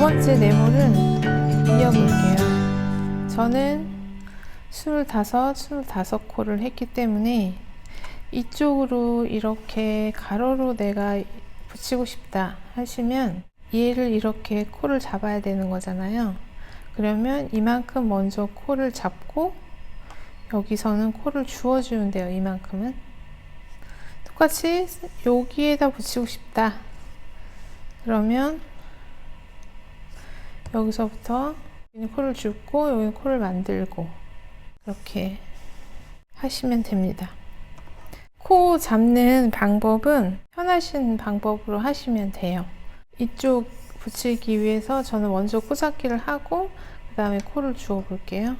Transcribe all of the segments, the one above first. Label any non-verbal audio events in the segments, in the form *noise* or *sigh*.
번째 네모를 이어볼게요. 저는 25, 25코를 했기 때문에 이쪽으로 이렇게 가로로 내가 붙이고 싶다 하시면 얘를 이렇게 코를 잡아야 되는 거잖아요. 그러면 이만큼 먼저 코를 잡고 여기서는 코를 주워주면 돼요. 이만큼은. 똑같이 여기에다 붙이고 싶다. 그러면 여기서부터 여기는 코를 줍고 여기는 코를 만들고 이렇게 하시면 됩니다. 코 잡는 방법은 편하신 방법으로 하시면 돼요. 이쪽 붙이기 위해서 저는 먼저 코 잡기를 하고 그 다음에 코를 주워 볼게요.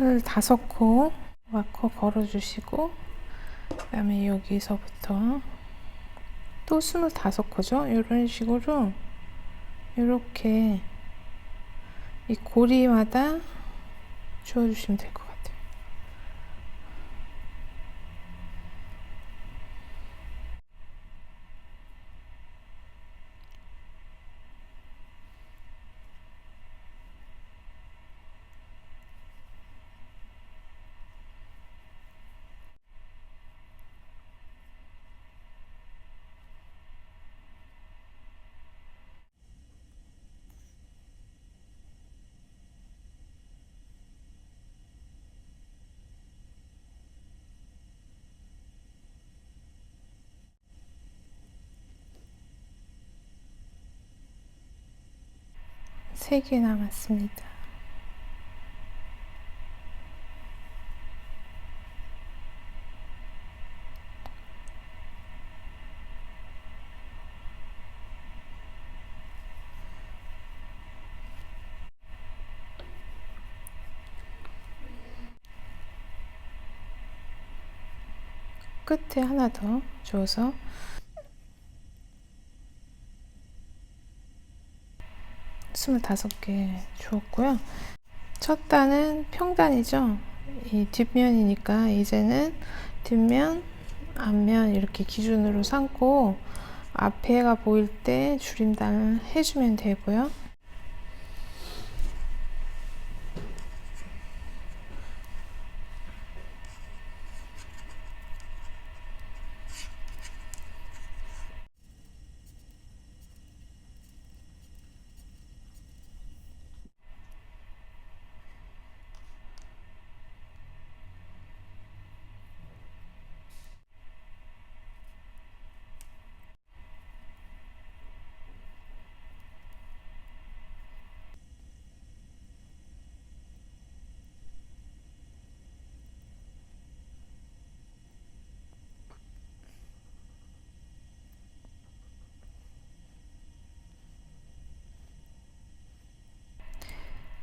스물다섯 코 마커 걸어주시고 그 다음에 여기서부터 또 스물다섯 코죠. 이런 식으로 이렇게 이 고리마다 주워주시면 될 것 같아요. 세개 남았습니다. 끝에 하나 더 줘서 스물다섯 개 주었고요. 첫 단은 평단이죠. 이 뒷면이니까 이제는 뒷면, 앞면 이렇게 기준으로 삼고 앞에가 보일 때 줄임단을 해주면 되고요.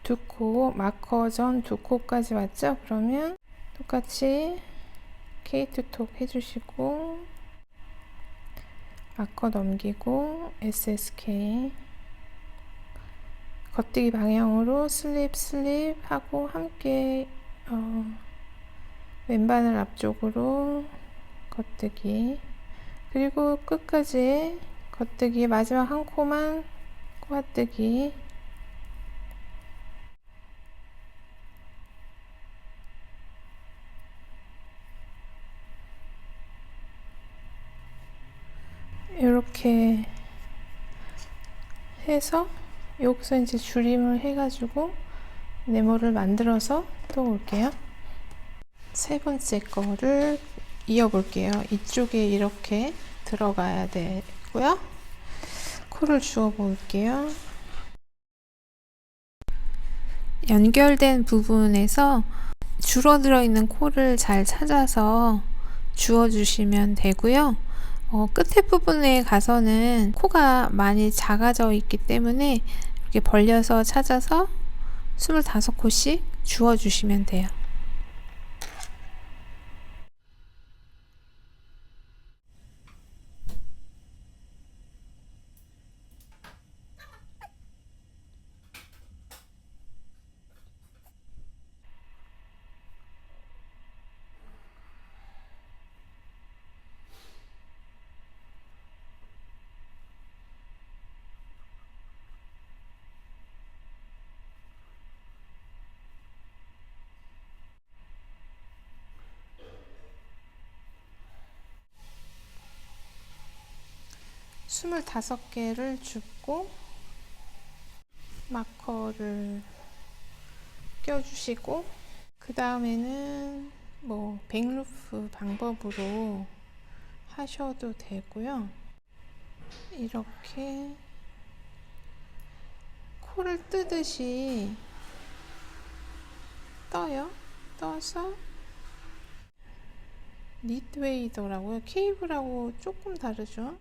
두 코, 마커 전 두 코까지 왔죠? 그러면 똑같이 케이트톡 해주시고 마커 넘기고 SSK 겉뜨기 방향으로 슬립 슬립 하고 함께 어, 왼바늘 앞쪽으로 겉뜨기 그리고 끝까지 겉뜨기 마지막 한 코만 꼬아뜨기 이렇게 해서 여기서 이제 줄임을 해가지고 네모를 만들어서 또 올게요. 세 번째 거를 이어볼게요. 이쪽에 이렇게 들어가야 되고요. 코를 주워 볼게요. 연결된 부분에서 줄어들어 있는 코를 잘 찾아서 주워 주시면 되고요. 어, 끝에 부분에 가서는 코가 많이 작아져 있기 때문에 이렇게 벌려서 찾아서 25코씩 주워주시면 돼요. 25개를 줍고 마커를 껴주시고 그 다음에는 뭐 백루프 방법으로 하셔도 되고요. 이렇게 코를 뜨듯이 떠요. 떠서 니트웨이더라고요. 케이블하고 조금 다르죠.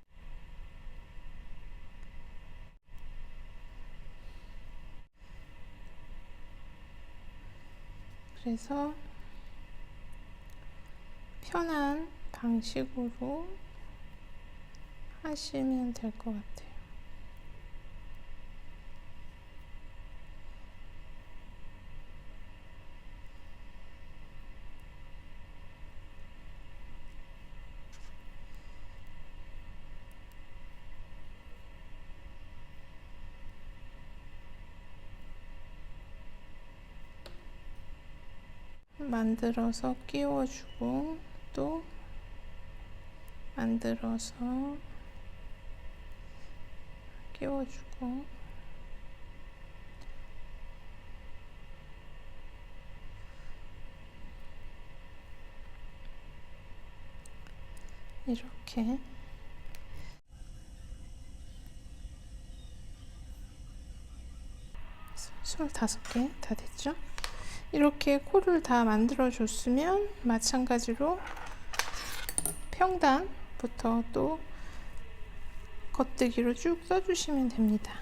그래서 편한 방식으로 하시면 될 것 같아요. 만들어서 끼워주고 또 만들어서 끼워주고 이렇게 25개 다 됐죠? 이렇게 코를 다 만들어 줬으면 마찬가지로 평단부터 또 겉뜨기로 쭉 써주시면 됩니다.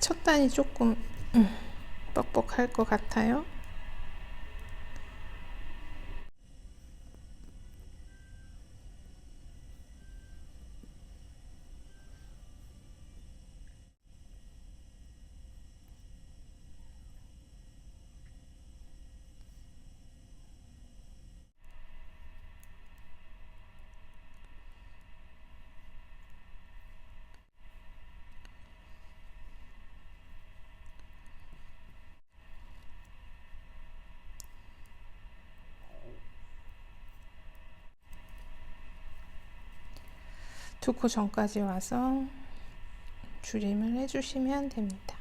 첫 단이 조금 음, 뻑뻑할 것 같아요. 두코 전까지 와서 줄임을 해주시면 됩니다.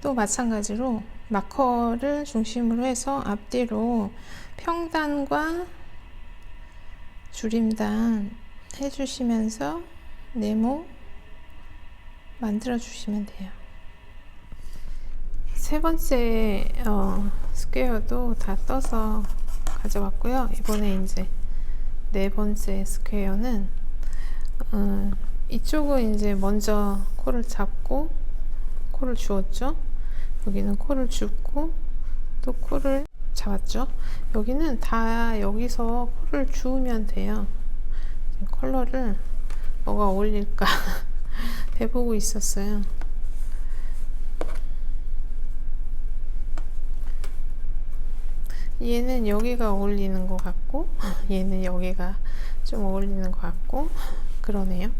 또 마찬가지로 마커를 중심으로 해서 앞뒤로 평단과 줄임단 해주시면서 네모 만들어 주시면 돼요. 세 번째 어, 스퀘어도 다 떠서 가져왔고요. 이번에 이제 네 번째 스퀘어는 어, 이쪽은 이제 먼저 코를 잡고 코를 주었죠. 여기는 코를 줍고 또 코를 잡았죠. 여기는 다 여기서 코를 주우면 돼요. 컬러를 뭐가 어울릴까 *laughs* 해보고 있었어요. 얘는 여기가 어울리는 것 같고 *laughs* 얘는 여기가 좀 어울리는 것 같고 그러네요.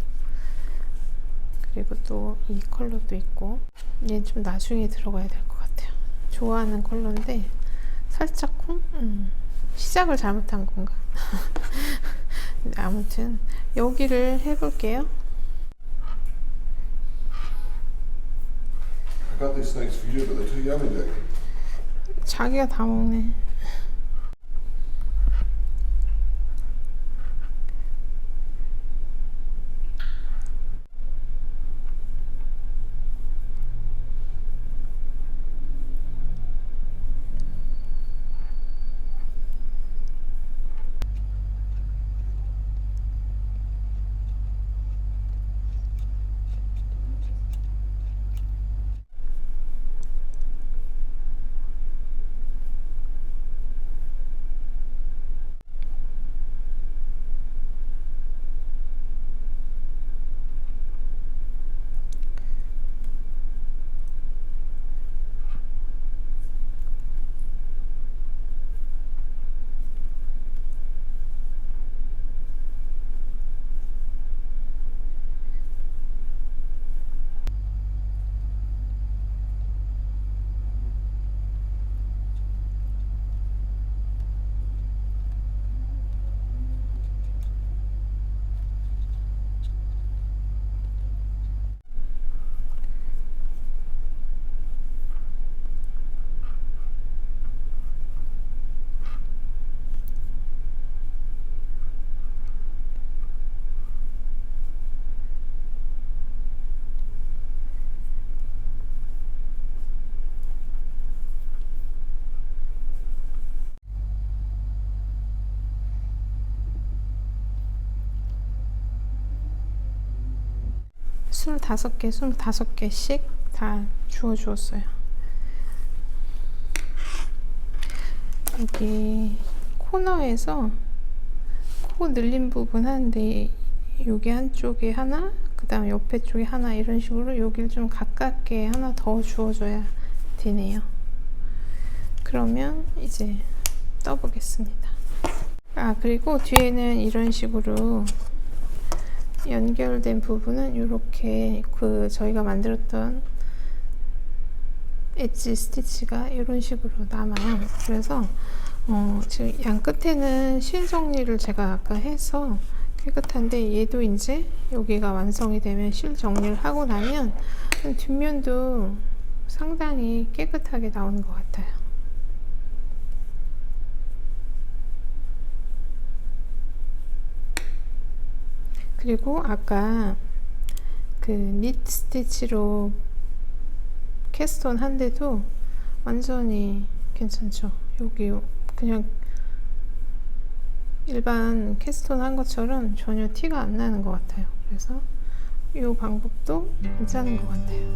그리고 또 이 컬러도 있고 얘는 좀 나중에 들어가야 될 것 같아요. 좋아하는 컬러인데 살짝쿵 음, 시작을 잘못한 건가? *laughs* 아무튼 여기를 해볼게요. I got these snakes for you, but they're too yummy, Dick. 자기가 다 먹네. 25개, 25개씩 다 주워 주었어요. 여기 코너에서 코 늘린 부분 하는데 여기 한쪽에 하나, 그 다음 옆에 쪽에 하나 이런 식으로 여기를 좀 가깝게 하나 더 주워줘야 되네요. 그러면 이제 떠보겠습니다. 아 그리고 뒤에는 이런 식으로 연결된 부분은 이렇게 그 저희가 만들었던 엣지 스티치가 이런 식으로 남아요. 그래서 어, 지금 양 끝에는 실 정리를 제가 아까 해서 깨끗한데 얘도 이제 여기가 완성이 되면 실 정리를 하고 나면 뒷면도 상당히 깨끗하게 나오는 것 같아요. 그리고 아까 그 니트 스티치로 캐스톤 한데도 완전히 괜찮죠. 여기 그냥 일반 캐스톤 한 것처럼 전혀 티가 안 나는 것 같아요. 그래서 이 방법도 괜찮은 것 같아요.